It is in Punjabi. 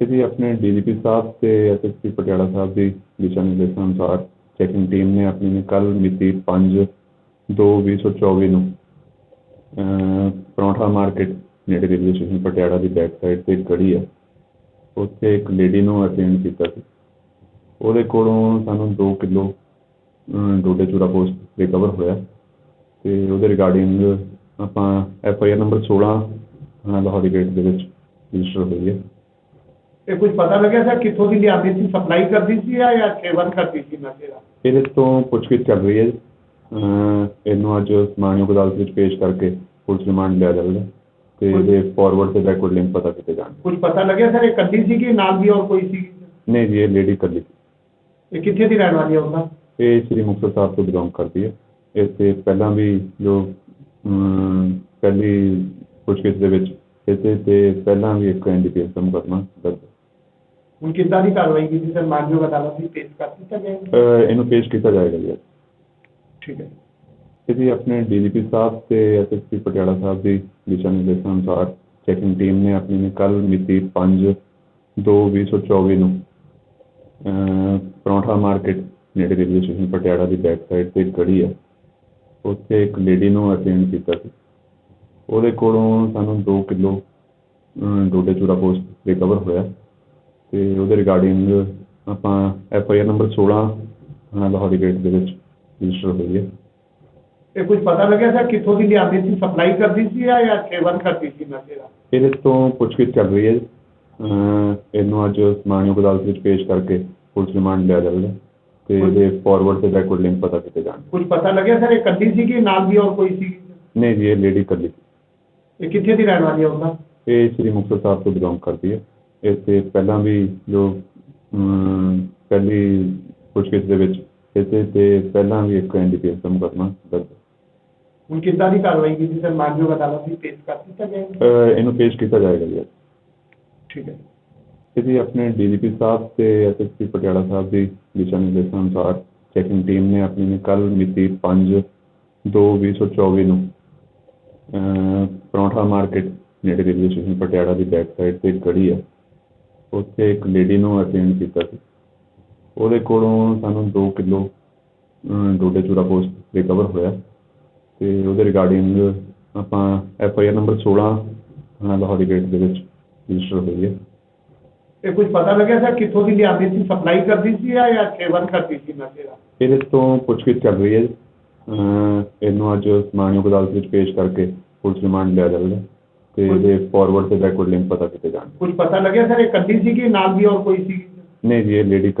ਇਹ ਜੀ ਆਪਣੇ ਡੀਜੀਪੀ ਸਾਹਿਬ ਤੇ ਐਸਐਸਪੀ ਪਟਿਆਲਾ ਸਾਹਿਬ ਦੀ ਦਿਸ਼ਾ ਨਿਰਦੇਸ਼ਾਂ ਅਨੁਸਾਰ ਚੈਕਿੰਗ ਟੀਮ ਨੇ ਆਪਣੀ ਕੱਲ੍ਹ ਮਿਤੀ ਪੰਜ ਦੋ 2024 ਨੂੰ ਪਰੌਂਠਾ ਮਾਰਕੀਟ ਨੇੜੇ ਰੇਲਵੇ ਸਟੇਸ਼ਨ ਪਟਿਆਲਾ ਦੀ ਬੈਕ ਸਾਈਡ ਤੇ ਇੱਕ ਹੈ। ਉੱਥੇ ਇੱਕ ਲੇਡੀ ਨੂੰ ਅਟੈਂਡ ਕੀਤਾ ਸੀ। ਉਹਦੇ ਕੋਲੋਂ ਸਾਨੂੰ ਦੋ ਕਿਲੋ ਡੋਡੇ ਚੂਰਾ ਪੋਸਟ ਰਿਕਵਰ ਹੋਇਆ ਅਤੇ ਉਹਦੇ ਰਿਗਾਰਡਿੰਗ ਆਪਾਂ ਐਫ ਆਈ ਆਰ ਨੰਬਰ 16 ਅਹ, ਲਾਹੌਰੀ ਗੇਟ ਦੇ ਵਿੱਚ ਰਜਿਸਟਰ ਹੋਈ ਹੈ। ਇਹ ਕੁਝ ਪਤਾ ਲੱਗਿਆ ਸਰ ਕਿੱਥੋਂ ਦੀ ਲਿਆਂਦੀ ਸੀ ਸਪਲਾਈ ਕਰਦੀ ਸੀ ਜਾਂ ਜਾਂ ਸੇਵਨ ਕਰਦੀ ਸੀ ਨਸ਼ੇ ਦਾ ਇਹਦੇ ਤੋਂ ਪੁੱਛਗਿੱਛ ਚੱਲ ਰਹੀ ਹੈ ਜੀ। ਅਹ ਇਹਨੂੰ ਅੱਜ ਮਾਨਯੋਗ ਅਦਾਲਤ ਵਿੱਚ ਪੇਸ਼ ਕਰਕੇ ਪੁਲਿਸ ਰਿਮਾਂਡ ਲਿਆ ਜਾਵੇਗਾ ਤੇ ਇਹਦੇ ਫਾਰਵਰਡ ਤੇ ਬੈਕਵਰਡ ਲਿੰਕ ਪਤਾ ਕੀਤੇ ਜਾਣਗੇ ਕੁਝ ਪਤਾ ਲੱਗਿਆ ਸਰ ਇਹ ਕੱਢੀ ਸੀ ਕਿ ਨਾਲ ਵੀ ਹੋਰ ਕੋਈ ਸੀ ਨਹੀਂ ਜੀ ਇਹ ਲੇਡੀ ਇਕੱਲੀ ਸੀ ਇਹ ਕਿੱਥੇ ਦੀ ਰਹਿਣ ਵਾਲੀ ਹੈ ਉਹਦਾ ਇਹ ਸ੍ਰੀ ਮੁਕਤਸਰ ਸਾਹਿਬ ਤੋਂ ਬਿਲੋਂਗ ਕਰਦੀ ਹੈ ਇਸ ਤੇ ਪਹਿਲਾਂ ਵੀ ਜੋ ਅਮ, ਪਹਿਲੀ ਪੁੱਛਗਿੱਛ ਦੇ ਵਿੱਚ ਇਹਦੇ ਤੇ ਪਹਿਲਾਂ ਵੀ ਇੱਕ ਐਨਡੀਪੀਐਸ ਦਾ ਮੁਕੱਦਮਾ ਦਰਜ ਹੈ। ਹੁਣ ਕਿੱਦਾਂ ਦੀ ਕਾਰਵਾਈ ਕੀਤੀ ਸਰ ਮਾਨਯੋਗ ਅਦਾਲਤ ਦੀ ਪੇਸ਼ ਕਰ ਦਿੱਤਾ ਗਿਆ ਅਹ ਇਹਨੂੰ ਪੇਸ਼ ਕੀਤਾ ਜਾਏਗਾ ਜੀ। ਠੀਕ ਹੈ। ਇਹ ਜੀ ਆਪਣੇ ਡੀਜੀਪੀ ਸਾਹਿਬ ਤੇ ਐਸਐਸਪੀ ਪਟਿਆਲਾ ਸਾਹਿਬ ਦੀ ਦਿਸ਼ਾ ਨਿਰਦੇਸ਼ਾਂ ਅਨੁਸਾਰ ਚੈਕਿੰਗ ਟੀਮ ਨੇ ਆਪਣੀ ਨੇ ਕੱਲ ਮਿਤੀ 5 ਦੋ 2024 ਨੂੰ ਅਹ ਪਰੌਂਠਾ ਮਾਰਕੀਟ ਨੇੜੇ ਰੇਲਵੇ ਸਟੇਸ਼ਨ ਪਟਿਆਲਾ ਦੀ ਬੈਕ ਸਾਈਡ ਤੇ ਇੱਕ ਗੜੀ ਹੈ। ਉੱਥੇ ਇੱਕ ਲੇਡੀ ਨੂੰ ਅਟੈਂਡ ਕੀਤਾ ਸੀ। ਉਹਦੇ ਕੋਲੋਂ ਸਾਨੂੰ 2 ਕਿਲੋ ਡੋਡੇ ਚੂਰਾ ਪੋਸਟ ਰਿਕਵਰ ਹੋਇਆ। ਤੇ ਉਹਦੇ ਰਿਗਾਰਡਿੰਗ ਆਪਾਂ ਐਫ ਆਈ ਆਰ ਨੰਬਰ 16 ਅਹ ਲਾਹੌਰੀ ਗੇਟ ਦੇ ਵਿੱਚ ਰਜਿਸਟਰ ਹੋਈ ਹੈ। ਇਹ ਕੁਝ ਪਤਾ ਲੱਗਿਆ ਸਰ ਕਿੱਥੋਂ ਦੀ ਲਿਆਂਦੀ ਸੀ ਸਪਲਾਈ ਕਰਦੀ ਸੀ ਜਾਂ ਜਾਂ ਸੇਵਨ ਕਰਦੀ ਸੀ ਨਸ਼ੇ ਦਾ ਇਹਦੇ ਤੋਂ ਪੁੱਛਗਿੱਛ ਚੱਲ ਰਹੀ ਹੈ। ਇਹਨੂੰ ਅੱਜ ਮਾਨਯੋਗ ਅਦਾਲਤ ਵਿੱਚ ਪੇਸ਼ ਕਰਕੇ ਪੁਲਿਸ ਰਿਮਾਂਡ ਲਿਆ ਜਾਵੇਗਾ ਤੇ ਇਹਦੇ ਫਾਰਵਰਡ ਤੇ ਬੈਕਵਰਡ ਲਿੰਕ ਪਤਾ ਕੀਤੇ ਜਾਣਗੇ। ਕੁਝ ਪਤਾ ਲੱਗਿਆ ਸਰ ਇਹ ਕੱਢੀ ਸੀ ਕਿ ਨਾਲ ਵੀ ਹੋਰ ਕੋਈ ਸੀ? ਨਹੀਂ ਜੀ ਇਹ ਲੇਡੀ ਇਕੱਲੀ ਸੀ। ਇਹ ਕਿੱਥੇ ਦੀ ਰਹਿਣ ਵਾਲੀ ਹੈ ਉਹਦਾ ਇਹ ਸ੍ਰੀ ਮੁਕਤਸਰ ਸਾਹਿਬ ਤੋਂ ਬਿਲੋਂਗ ਕਰਦੀ ਹੈ। ਤੇ ਪਹਿਲਾਂ ਵੀ ਜੋ ਪਹਿਲੀ ਪੁੱਛਗਿੱਛ ਦੇ ਵਿੱਚ ਇਹਦੇ ਤੇ ਪਹਿਲਾਂ ਵੀ ਇੱਕ ਐਨਡੀਪੀਐਸ ਦਾ ਮੁਕੱਦਮਾ ਦਰਜ ਹੈ। ਹੁਣ ਕਿੱਦਾਂ ਦੀ ਕਾਰਵਾਈ ਕੀਤੀ ਸਰ ਮਾਨਯੋਗ ਅਦਾਲਤ ਦੀ ਪੇਸ਼ ਕਰ ਦਿੱਤਾ ਗਿਆ ਅਹ ਇਹਨੂੰ ਪੇਸ਼ ਕੀਤਾ ਜਾਏਗਾ ਜੀ ਅੱਜ। ਠੀਕ ਹੈ ਇਹ ਜੀ ਆਪਣੇ ਡੀਜੀਪੀ ਸਾਹਿਬ ਤੇ ਐਸਐਸਪੀ ਪਟਿਆਲਾ ਸਾਹਿਬ ਦੀ ਦਿਸ਼ਾ ਨਿਰਦੇਸ਼ਾਂ ਅਨੁਸਾਰ ਚੈਕਿੰਗ ਟੀਮ ਨੇ ਆਪਣੀ ਨੇ ਕੱਲ ਮਿਤੀ 5 ਦੋ 2024 ਨੂੰ ਅਹ ਪਰੌਂਠਾ ਮਾਰਕੀਟ ਨੇੜੇ ਰੇਲਵੇ ਸਟੇਸ਼ਨ ਪਟਿਆਲਾ ਦੀ ਬੈਕ ਸਾਈਡ ਤੇ ਇੱਕ ਗੜੀ ਹੈ ਉੱਥੇ ਇੱਕ ਲੇਡੀ ਨੂੰ ਅਟੈਂਡ ਕੀਤਾ ਸੀ। ਉਹਦੇ ਕੋਲੋਂ ਸਾਨੂੰ 2 ਕਿਲੋ ਡੋਡੇ ਚੂਰਾ ਪੋਸਟ ਰਿਕਵਰ ਹੋਇਆ ਤੇ ਉਹਦੇ ਰਿਗਾਰਡਿੰਗ ਆਪਾਂ ਐਫ ਆਈ ਆਰ ਨੰਬਰ 16 ਅਹ ਲਾਹੌਰੀ ਗੇਟ ਦੇ ਵਿੱਚ ਰਜਿਸਟਰ ਹੋਈ ਹੈ। ਇਹ ਕੁਝ ਪਤਾ ਲੱਗਿਆ ਸਰ ਕਿੱਥੋਂ ਦੀ ਲਿਆਂਦੀ ਸੀ ਸਪਲਾਈ ਕਰਦੀ ਸੀ ਜਾਂ ਜਾਂ ਸੇਵਨ ਕਰਦੀ ਸੀ ਨਸ਼ੇ ਦਾ? ਇਹਦੇ ਤੋਂ ਪੁੱਛਗਿੱਛ ਚੱਲ ਰਹੀ ਹੈ। ਇਹਨੂੰ ਅੱਜ ਮਾਨਯੋਗ ਅਦਾਲਤ ਵਿੱਚ ਪੇਸ਼ ਕਰਕੇ ਪੁਲਿਸ ਰਿਮਾਂਡ ਲਿਆ ਜਾਵੇਗਾ। ਤੇ ਇਹਦੇ ਫਾਰਵਰਡ ਤੇ ਬੈਕਵਰਡ ਲਿੰਕ ਪਤਾ ਕੀਤੇ ਜਾਣਗੇ। ਕੁਝ ਪਤਾ ਲੱਗਿਆ ਸਰ ਇਹ ਕੱਢੀ ਸੀ ਕਿ ਨਾਲ ਵੀ ਹੋਰ ਕੋਈ ਸੀ? ਨਹੀਂ ਜੀ ਇਹ ਲੇਡੀ